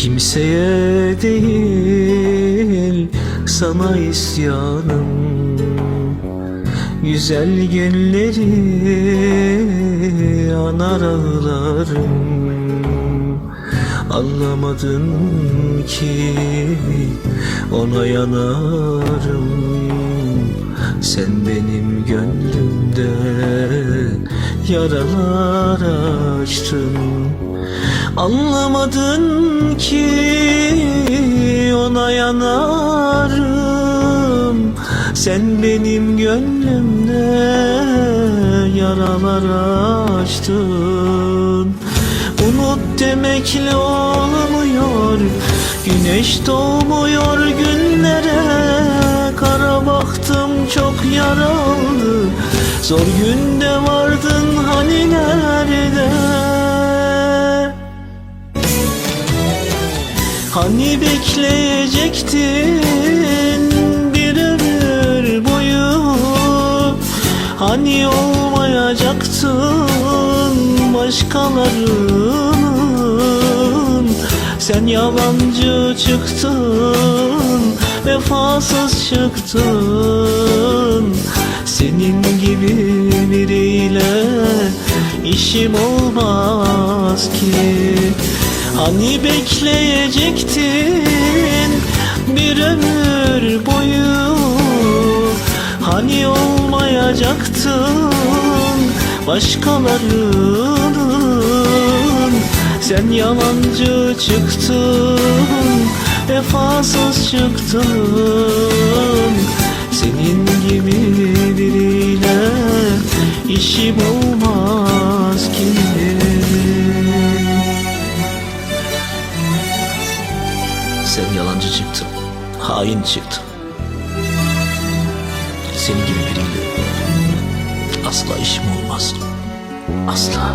Kimseye değil sana isyanım. Güzel günleri anar ağlarım. Anlamadın ki ona yanarım. Sen benim gönlümde yaralar açtın Anlamadın ki ona yanarım. Sen benim gönlümde yaralar açtın. Unut demekle olmuyor Güneş doğmuyor günlere. Kara baktım çok yaralı Zor günde vardın hani nerede Hani bekleyecektin bir ömür boyu? Hani olmayacaktın başkalarının? Sen yalancı çıktın, vefasız çıktın. Senin gibi biriyle işim olmaz ki Hani bekleyecektin bir ömür boyu? Hani olmayacaktın başkalarının? Sen yalancı çıktın, vefasız çıktın. Senin gibi biriyle işim olmaz Sen yalancı çıktın, hain çıktın. Senin gibi biriyle asla işim olmaz. Asla.